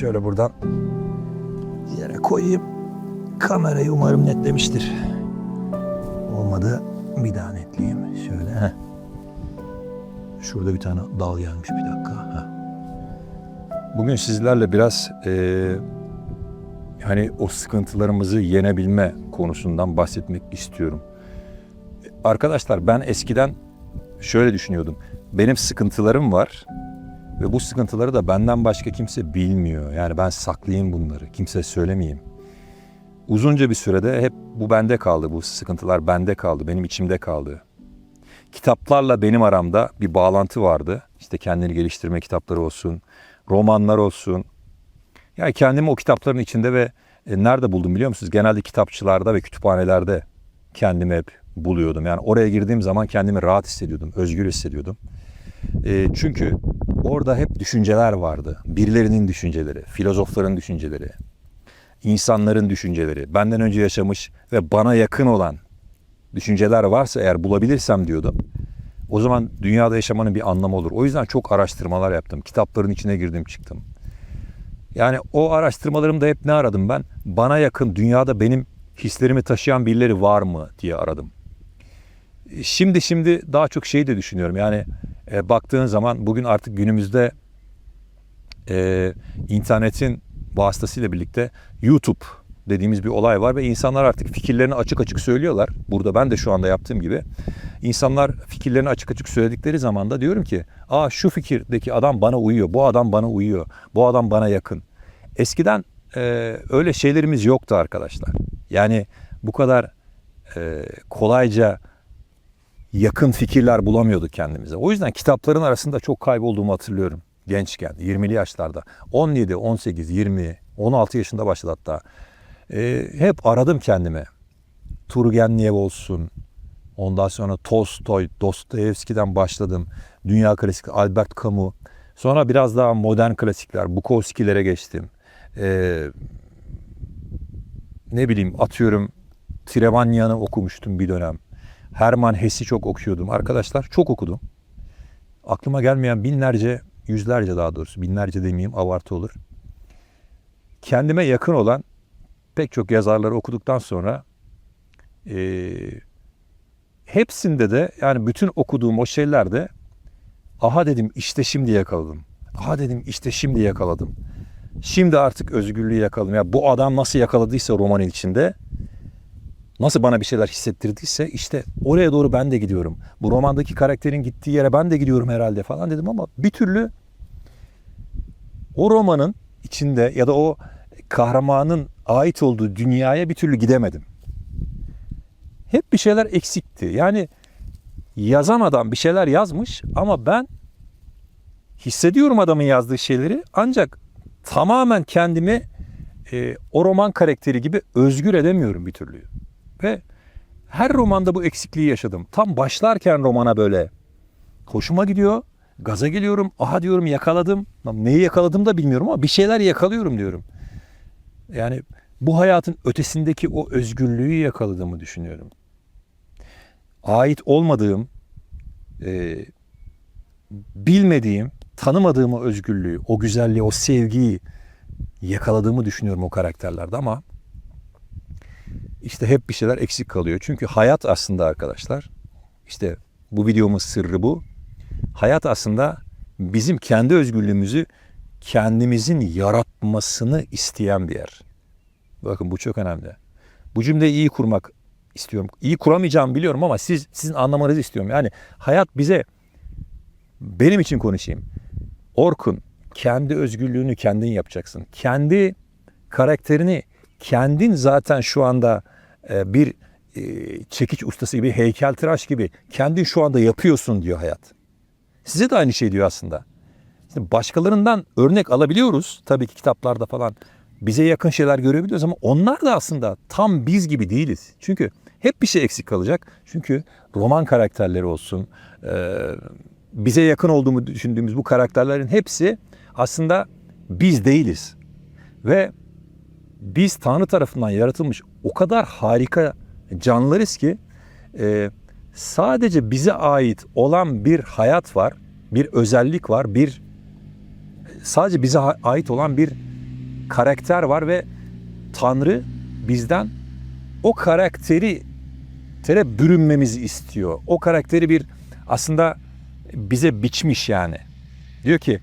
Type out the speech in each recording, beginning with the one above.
Şöyle buradan yere koyayım. Kamerayı umarım netlemiştir. Olmadı bir daha netleyeyim. Şöyle. Heh. Şurada bir tane dal gelmiş bir dakika. Heh. Bugün sizlerle biraz eee hani o sıkıntılarımızı yenebilme konusundan bahsetmek istiyorum. Arkadaşlar ben eskiden şöyle düşünüyordum. Benim sıkıntılarım var ve bu sıkıntıları da benden başka kimse bilmiyor. Yani ben saklayayım bunları, kimse söylemeyeyim. Uzunca bir sürede hep bu bende kaldı, bu sıkıntılar bende kaldı, benim içimde kaldı. Kitaplarla benim aramda bir bağlantı vardı. İşte kendini geliştirme kitapları olsun, romanlar olsun. Yani kendimi o kitapların içinde ve e, nerede buldum biliyor musunuz? Genelde kitapçılarda ve kütüphanelerde kendimi hep buluyordum. Yani oraya girdiğim zaman kendimi rahat hissediyordum, özgür hissediyordum. E, çünkü orada hep düşünceler vardı. Birilerinin düşünceleri, filozofların düşünceleri, insanların düşünceleri, benden önce yaşamış ve bana yakın olan düşünceler varsa eğer bulabilirsem diyordum. O zaman dünyada yaşamanın bir anlamı olur. O yüzden çok araştırmalar yaptım. Kitapların içine girdim çıktım. Yani o araştırmalarımda hep ne aradım ben? Bana yakın dünyada benim hislerimi taşıyan birileri var mı diye aradım. Şimdi şimdi daha çok şeyi de düşünüyorum. Yani e, baktığın zaman bugün artık günümüzde e, internetin vasıtasıyla birlikte YouTube dediğimiz bir olay var ve insanlar artık fikirlerini açık açık söylüyorlar. Burada ben de şu anda yaptığım gibi. İnsanlar fikirlerini açık açık söyledikleri zaman da diyorum ki, "Aa şu fikirdeki adam bana uyuyor. Bu adam bana uyuyor. Bu adam bana yakın." Eskiden e, öyle şeylerimiz yoktu arkadaşlar. Yani bu kadar e, kolayca yakın fikirler bulamıyorduk kendimize. O yüzden kitapların arasında çok kaybolduğumu hatırlıyorum gençken, 20'li yaşlarda. 17, 18, 20, 16 yaşında başladı hatta. Ee, hep aradım kendime. Turgenev olsun, ondan sonra Tolstoy, Dostoyevski'den başladım. Dünya klasik Albert Camus. Sonra biraz daha modern klasikler, Bukowski'lere geçtim. Ee, ne bileyim atıyorum Trevanyan'ı okumuştum bir dönem. Hermann Hesse'i çok okuyordum. Arkadaşlar çok okudum. Aklıma gelmeyen binlerce, yüzlerce daha doğrusu binlerce demeyeyim abartı olur. Kendime yakın olan pek çok yazarları okuduktan sonra e, hepsinde de yani bütün okuduğum o şeylerde aha dedim işte şimdi yakaladım. Aha dedim işte şimdi yakaladım. Şimdi artık özgürlüğü yakaladım. Ya bu adam nasıl yakaladıysa romanın içinde nasıl bana bir şeyler hissettirdiyse işte oraya doğru ben de gidiyorum. Bu romandaki karakterin gittiği yere ben de gidiyorum herhalde falan dedim ama bir türlü o romanın içinde ya da o kahramanın ait olduğu dünyaya bir türlü gidemedim. Hep bir şeyler eksikti. Yani yazan adam bir şeyler yazmış ama ben hissediyorum adamın yazdığı şeyleri ancak tamamen kendimi e, o roman karakteri gibi özgür edemiyorum bir türlü. Ve her romanda bu eksikliği yaşadım. Tam başlarken romana böyle hoşuma gidiyor. Gaza geliyorum. Aha diyorum yakaladım. Neyi yakaladım da bilmiyorum ama bir şeyler yakalıyorum diyorum. Yani bu hayatın ötesindeki o özgürlüğü yakaladığımı düşünüyorum. Ait olmadığım, e, bilmediğim, tanımadığım o özgürlüğü, o güzelliği, o sevgiyi yakaladığımı düşünüyorum o karakterlerde ama işte hep bir şeyler eksik kalıyor. Çünkü hayat aslında arkadaşlar, işte bu videomun sırrı bu. Hayat aslında bizim kendi özgürlüğümüzü kendimizin yaratmasını isteyen bir yer. Bakın bu çok önemli. Bu cümleyi iyi kurmak istiyorum. İyi kuramayacağımı biliyorum ama siz sizin anlamanızı istiyorum. Yani hayat bize benim için konuşayım. Orkun kendi özgürlüğünü kendin yapacaksın. Kendi karakterini kendin zaten şu anda bir e, çekiç ustası gibi, heykeltıraş gibi kendin şu anda yapıyorsun diyor hayat. Size de aynı şey diyor aslında. Şimdi başkalarından örnek alabiliyoruz tabii ki kitaplarda falan. Bize yakın şeyler görebiliyoruz ama onlar da aslında tam biz gibi değiliz. Çünkü hep bir şey eksik kalacak. Çünkü roman karakterleri olsun, e, bize yakın olduğumu düşündüğümüz bu karakterlerin hepsi aslında biz değiliz. Ve biz Tanrı tarafından yaratılmış o kadar harika canlılarız ki e, sadece bize ait olan bir hayat var, bir özellik var, bir sadece bize ait olan bir karakter var ve Tanrı bizden o karakteri tere bürünmemizi istiyor. O karakteri bir aslında bize biçmiş yani. Diyor ki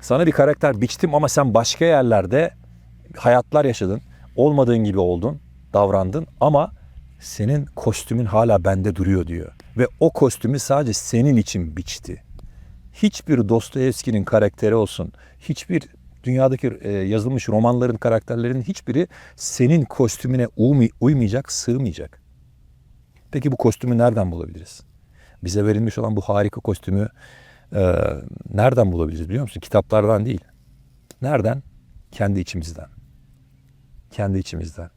sana bir karakter biçtim ama sen başka yerlerde hayatlar yaşadın. Olmadığın gibi oldun, davrandın ama senin kostümün hala bende duruyor diyor. Ve o kostümü sadece senin için biçti. Hiçbir Dostoyevski'nin karakteri olsun, hiçbir dünyadaki e, yazılmış romanların karakterlerinin hiçbiri senin kostümüne uymayacak, sığmayacak. Peki bu kostümü nereden bulabiliriz? Bize verilmiş olan bu harika kostümü e, nereden bulabiliriz biliyor musun? Kitaplardan değil. Nereden? Kendi içimizden. Kendi içimizden.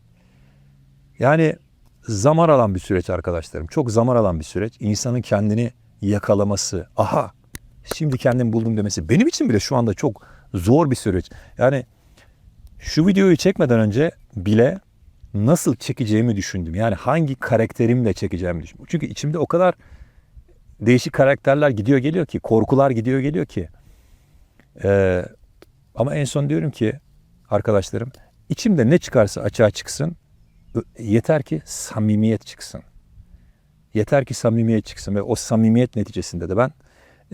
Yani zaman alan bir süreç arkadaşlarım. Çok zaman alan bir süreç. İnsanın kendini yakalaması. Aha şimdi kendimi buldum demesi. Benim için bile şu anda çok zor bir süreç. Yani şu videoyu çekmeden önce bile nasıl çekeceğimi düşündüm. Yani hangi karakterimle çekeceğimi düşündüm. Çünkü içimde o kadar değişik karakterler gidiyor geliyor ki, korkular gidiyor geliyor ki. Ee, ama en son diyorum ki arkadaşlarım, içimde ne çıkarsa açığa çıksın. Yeter ki samimiyet çıksın. Yeter ki samimiyet çıksın ve o samimiyet neticesinde de ben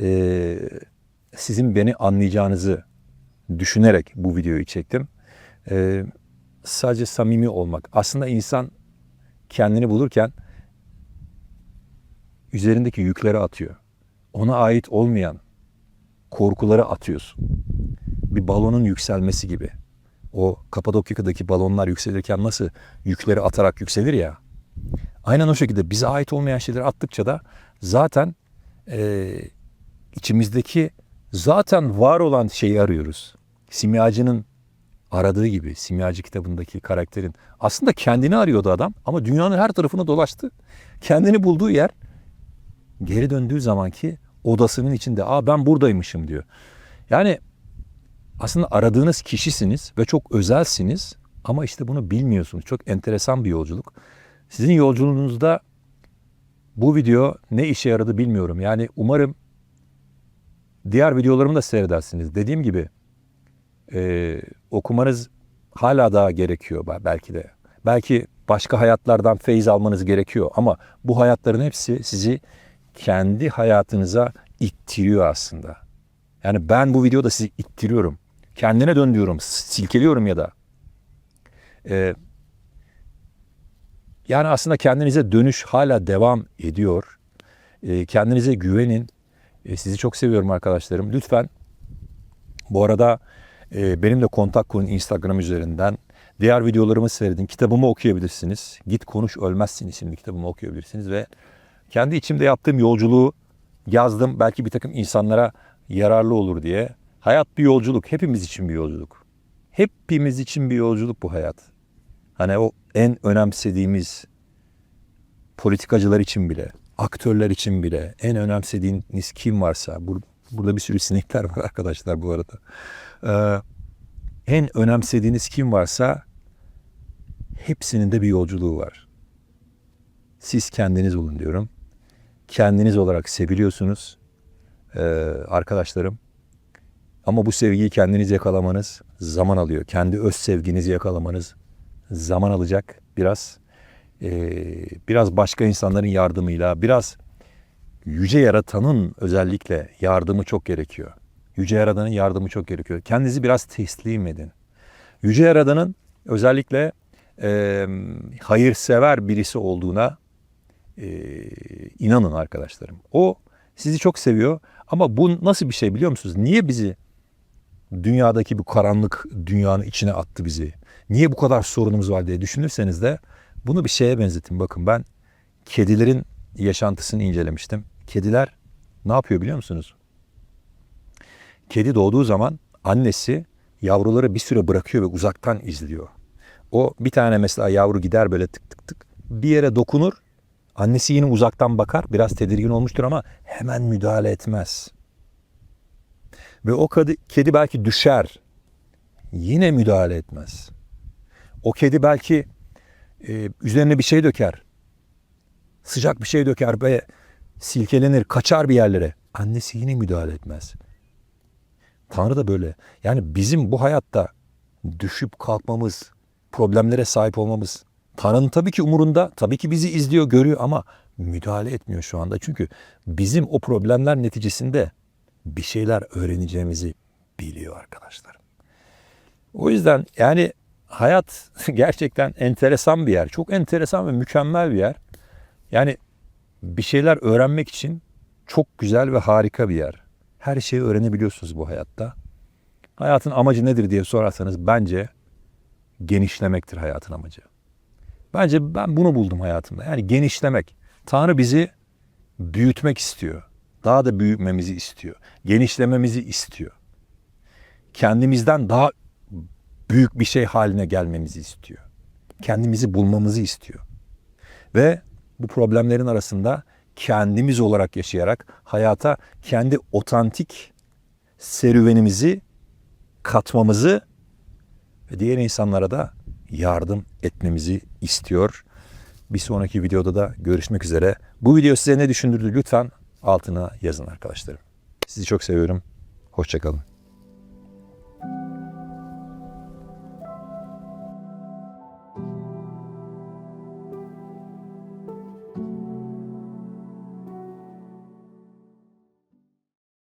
e, sizin beni anlayacağınızı düşünerek bu videoyu çektim. E, sadece samimi olmak. Aslında insan kendini bulurken üzerindeki yükleri atıyor. Ona ait olmayan korkuları atıyorsun. Bir balonun yükselmesi gibi. O Kapadokya'daki balonlar yükselirken nasıl yükleri atarak yükselir ya. Aynen o şekilde bize ait olmayan şeyleri attıkça da zaten e, içimizdeki zaten var olan şeyi arıyoruz. Simyacının aradığı gibi simyacı kitabındaki karakterin aslında kendini arıyordu adam ama dünyanın her tarafına dolaştı. Kendini bulduğu yer geri döndüğü zamanki odasının içinde aa ben buradaymışım diyor. Yani aslında aradığınız kişisiniz ve çok özelsiniz ama işte bunu bilmiyorsunuz. Çok enteresan bir yolculuk. Sizin yolculuğunuzda bu video ne işe yaradı bilmiyorum. Yani umarım diğer videolarımı da seyredersiniz. Dediğim gibi e, okumanız hala daha gerekiyor belki de. Belki başka hayatlardan feyiz almanız gerekiyor ama bu hayatların hepsi sizi kendi hayatınıza ittiriyor aslında. Yani ben bu videoda sizi ittiriyorum. Kendine dön diyorum, silkeliyorum ya da. Ee, yani aslında kendinize dönüş hala devam ediyor. Ee, kendinize güvenin. Ee, sizi çok seviyorum arkadaşlarım. Lütfen bu arada e, benimle kontak kurun Instagram üzerinden. Diğer videolarımı seyredin. Kitabımı okuyabilirsiniz. Git konuş ölmezsin isimli kitabımı okuyabilirsiniz ve kendi içimde yaptığım yolculuğu yazdım. Belki bir takım insanlara yararlı olur diye. Hayat bir yolculuk. Hepimiz için bir yolculuk. Hepimiz için bir yolculuk bu hayat. Hani o en önemsediğimiz politikacılar için bile, aktörler için bile en önemsediğiniz kim varsa, bur burada bir sürü sinekler var arkadaşlar bu arada. Ee, en önemsediğiniz kim varsa hepsinin de bir yolculuğu var. Siz kendiniz olun diyorum. Kendiniz olarak seviliyorsunuz ee, arkadaşlarım. Ama bu sevgiyi kendiniz yakalamanız zaman alıyor. Kendi öz sevginizi yakalamanız zaman alacak biraz. Ee, biraz başka insanların yardımıyla, biraz yüce yaratanın özellikle yardımı çok gerekiyor. Yüce yaradanın yardımı çok gerekiyor. Kendinizi biraz teslim edin. Yüce yaradanın özellikle e, hayırsever birisi olduğuna e, inanın arkadaşlarım. O sizi çok seviyor ama bu nasıl bir şey biliyor musunuz? Niye bizi dünyadaki bu karanlık dünyanın içine attı bizi? Niye bu kadar sorunumuz var diye düşünürseniz de bunu bir şeye benzetin. Bakın ben kedilerin yaşantısını incelemiştim. Kediler ne yapıyor biliyor musunuz? Kedi doğduğu zaman annesi yavruları bir süre bırakıyor ve uzaktan izliyor. O bir tane mesela yavru gider böyle tık tık tık bir yere dokunur. Annesi yine uzaktan bakar. Biraz tedirgin olmuştur ama hemen müdahale etmez. Ve o kedi, kedi belki düşer. Yine müdahale etmez. O kedi belki e, üzerine bir şey döker. Sıcak bir şey döker ve silkelenir, kaçar bir yerlere. Annesi yine müdahale etmez. Tanrı da böyle. Yani bizim bu hayatta düşüp kalkmamız, problemlere sahip olmamız. Tanrı'nın tabii ki umurunda, tabii ki bizi izliyor, görüyor ama müdahale etmiyor şu anda. Çünkü bizim o problemler neticesinde bir şeyler öğreneceğimizi biliyor arkadaşlar. O yüzden yani hayat gerçekten enteresan bir yer. Çok enteresan ve mükemmel bir yer. Yani bir şeyler öğrenmek için çok güzel ve harika bir yer. Her şeyi öğrenebiliyorsunuz bu hayatta. Hayatın amacı nedir diye sorarsanız bence genişlemektir hayatın amacı. Bence ben bunu buldum hayatımda. Yani genişlemek. Tanrı bizi büyütmek istiyor. Daha da büyümemizi istiyor. Genişlememizi istiyor. Kendimizden daha büyük bir şey haline gelmemizi istiyor. Kendimizi bulmamızı istiyor. Ve bu problemlerin arasında kendimiz olarak yaşayarak hayata kendi otantik serüvenimizi katmamızı ve diğer insanlara da yardım etmemizi istiyor. Bir sonraki videoda da görüşmek üzere. Bu video size ne düşündürdü lütfen altına yazın arkadaşlarım. Sizi çok seviyorum. Hoşçakalın.